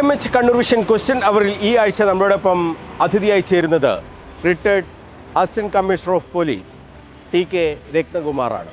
M H Kannur vision question അവറിൽ ഈ ആഴ്ച നമ്മളോടൊപ്പം അതിഥിയായി ചേരുന്നത് retired assistant commissioner of police T K രത്നകുമാറാണ്.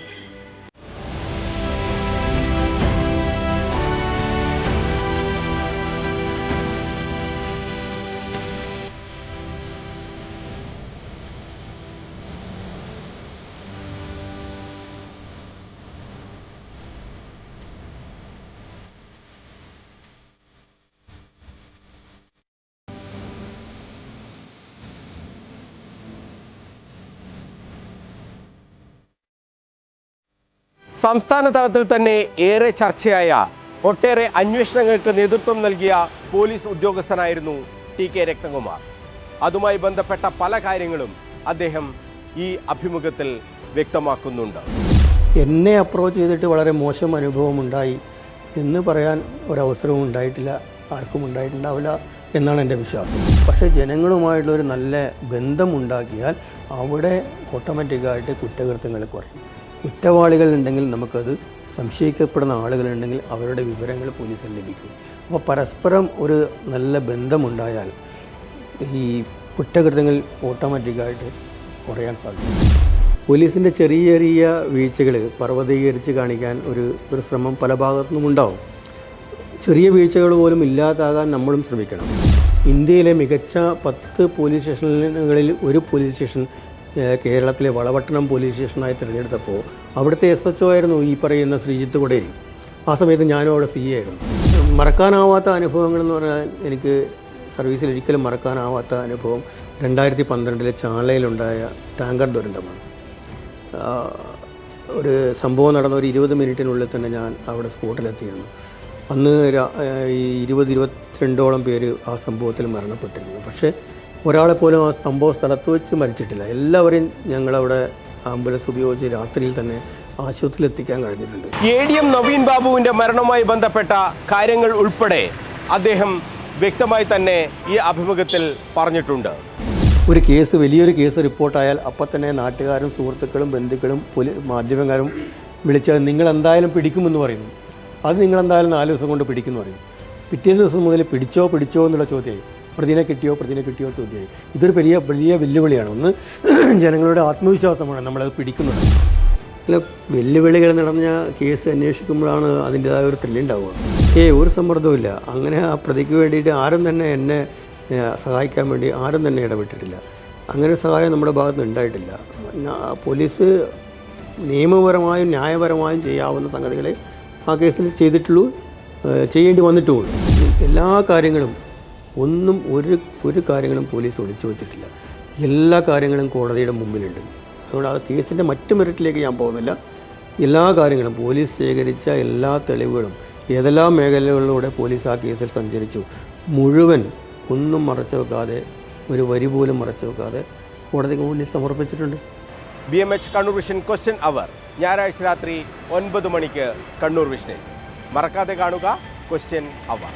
സംസ്ഥാന തലത്തിൽ തന്നെ ഏറെ ചർച്ചയായ ഒട്ടേറെ അന്വേഷണങ്ങൾക്ക് നേതൃത്വം നൽകിയ പോലീസ് ഉദ്യോഗസ്ഥനായിരുന്നു ടി കെ രക്തകുമാർ. അതുമായി ബന്ധപ്പെട്ട പല കാര്യങ്ങളും അദ്ദേഹം ഈ അഭിമുഖത്തിൽ വ്യക്തമാക്കുന്നുണ്ട്. എന്നെ അപ്രോച്ച് ചെയ്തിട്ട് വളരെ മോശം അനുഭവമുണ്ടായി എന്ന് പറയാൻ ഒരവസരവും ഉണ്ടായിട്ടില്ല ആർക്കും ഉണ്ടായിട്ടുണ്ടാവില്ല എന്നാണ് എന്റെ വിശ്വാസം. പക്ഷേ ജനങ്ങളുമായിട്ടുള്ള ഒരു നല്ല ബന്ധമുണ്ടാക്കിയാൽ അവിടെ ഓട്ടോമാറ്റിക്കായിട്ട് കുറ്റകൃത്യങ്ങൾ കുറയും. കുറ്റവാളികൾ ഉണ്ടെങ്കിൽ നമുക്കത് സംശയിക്കപ്പെടുന്ന ആളുകളുണ്ടെങ്കിൽ അവരുടെ വിവരങ്ങൾ പോലീസിന് ലഭിക്കും. അപ്പോൾ പരസ്പരം ഒരു നല്ല ബന്ധമുണ്ടായാൽ ഈ കുറ്റകൃത്യങ്ങൾ ഓട്ടോമാറ്റിക്കായിട്ട് കുറയാൻ സാധിക്കും. പോലീസിന്റെ ചെറിയ ചെറിയ വീഴ്ചകൾ പർവതീകരിച്ച് കാണിക്കാൻ ഒരു ഒരു ശ്രമം പല ഭാഗത്തുനിന്നും ഉണ്ടാവും. ചെറിയ വീഴ്ചകൾ പോലും ഇല്ലാതാകാൻ നമ്മളും ശ്രമിക്കണം. ഇന്ത്യയിലെ മികച്ച പത്ത് പോലീസ് സ്റ്റേഷനുകളിൽ ഒരു പോലീസ് സ്റ്റേഷൻ കേരളത്തിലെ വളവട്ടണം പോലീസ് സ്റ്റേഷനായി തിരഞ്ഞെടുത്തപ്പോൾ അവിടുത്തെ എസ് എച്ച് ഒ ആയിരുന്നു ഈ പറയുന്ന ശ്രീജിത്ത് കൊടേരി. ആ സമയത്ത് ഞാനും അവിടെ സി ആയിരുന്നു. മറക്കാനാവാത്ത അനുഭവങ്ങൾ എന്ന് പറഞ്ഞാൽ എനിക്ക് സർവീസിൽ ഒരിക്കലും മറക്കാനാവാത്ത അനുഭവം രണ്ടായിരത്തി പന്ത്രണ്ടിലെ ചാളയിലുണ്ടായ ടാങ്കർ ദുരന്തമാണ്. ഒരു സംഭവം നടന്ന ഒരു ഇരുപത് മിനിറ്റിനുള്ളിൽ തന്നെ ഞാൻ അവിടെ സ്പോട്ടിലെത്തിയിരുന്നു. അന്ന് ഈ ഇരുപത് ഇരുപത്തിരണ്ടോളം പേര് ആ സംഭവത്തിൽ മരണപ്പെട്ടിരുന്നു. പക്ഷേ ഒരാളെ പോലും ആ സംഭവ സ്ഥലത്ത് വെച്ച് മരിച്ചിട്ടില്ല. എല്ലാവരെയും ഞങ്ങളവിടെ ആംബുലൻസ് ഉപയോഗിച്ച് രാത്രിയിൽ തന്നെ ആശുപത്രിയിൽ എത്തിക്കാൻ കഴിഞ്ഞിട്ടുണ്ട്. എ ഡി എം നവീൻ ബാബുവിന്റെ മരണവുമായി ബന്ധപ്പെട്ട കാര്യങ്ങൾ ഉൾപ്പെടെ അദ്ദേഹം വ്യക്തമായി തന്നെ ഈ അഭിമുഖത്തിൽ പറഞ്ഞിട്ടുണ്ട്. ഒരു കേസ് വലിയൊരു കേസ് റിപ്പോർട്ടായാൽ അപ്പം തന്നെ നാട്ടുകാരും സുഹൃത്തുക്കളും ബന്ധുക്കളും പോലീ മാധ്യമക്കാരും വിളിച്ചാൽ നിങ്ങൾ എന്തായാലും പിടിക്കുമെന്ന് പറയുന്നു. അത് നിങ്ങൾ എന്തായാലും നാല് ദിവസം കൊണ്ട് പിടിക്കുമെന്ന് പറയും പിറ്റേ ദിവസം മുതൽ പിടിച്ചോ പിടിച്ചോ എന്നുള്ള ചോദ്യമായി. പ്രതിനെ കിട്ടിയോ പ്രതിനെ കിട്ടിയോ ചോദ്യം ഇതൊരു വലിയ വലിയ വെല്ലുവിളിയാണ്. ഒന്ന് ജനങ്ങളുടെ ആത്മവിശ്വാസമാണ് നമ്മളത് പിടിക്കുന്നത്. അല്ല വെല്ലുവിളികൾ നടന്ന കേസ് അന്വേഷിക്കുമ്പോഴാണ് അതിന്റെതായ ഒരു ത്രില്ലുണ്ടാവുക ഏ ഒരു സമ്മർദ്ദവും അങ്ങനെ ആ പ്രതിക്ക് വേണ്ടിയിട്ട് ആരും തന്നെ എന്നെ സഹായിക്കാൻ വേണ്ടി ആരും തന്നെ ഇടപെട്ടിട്ടില്ല. അങ്ങനെ സഹായം നമ്മുടെ ഭാഗത്ത് ഉണ്ടായിട്ടില്ല. പോലീസ് നിയമപരമായും ന്യായപരമായും ചെയ്യാവുന്ന സംഗതികളെ ആ കേസിൽ ചെയ്തിട്ടുള്ളൂ ചെയ്യേണ്ടി വന്നിട്ടുള്ളൂ എല്ലാ കാര്യങ്ങളും ഒന്നും ഒരു ഒരു കാര്യങ്ങളും പോലീസ് ഒളിച്ചു വച്ചിട്ടില്ല. എല്ലാ കാര്യങ്ങളും കോടതിയുടെ മുമ്പിലുണ്ട്. അതുകൊണ്ട് ആ കേസിന്റെ മറ്റു മെറിറ്റിലേക്ക് ഞാൻ പോകുന്നില്ല. എല്ലാ കാര്യങ്ങളും പോലീസ് ശേഖരിച്ച എല്ലാ തെളിവുകളും ഏതെല്ലാം മേഖലകളിലൂടെ പോലീസ് ആ കേസിൽ സഞ്ചരിച്ചു മുഴുവൻ ഒന്നും മറച്ചു വെക്കാതെ ഒരു വരി പോലും മറച്ചു വെക്കാതെ കോടതിക്ക് മുന്നിൽ സമർപ്പിച്ചിട്ടുണ്ട്. B M H Kannur vision question hour ഞായറാഴ്ച രാത്രി ഒൻപത് മണിക്ക് കണ്ണൂർ വിഷനിൽ മറക്കാതെ കാണുക ക്വസ്റ്റ്യൻ അവർ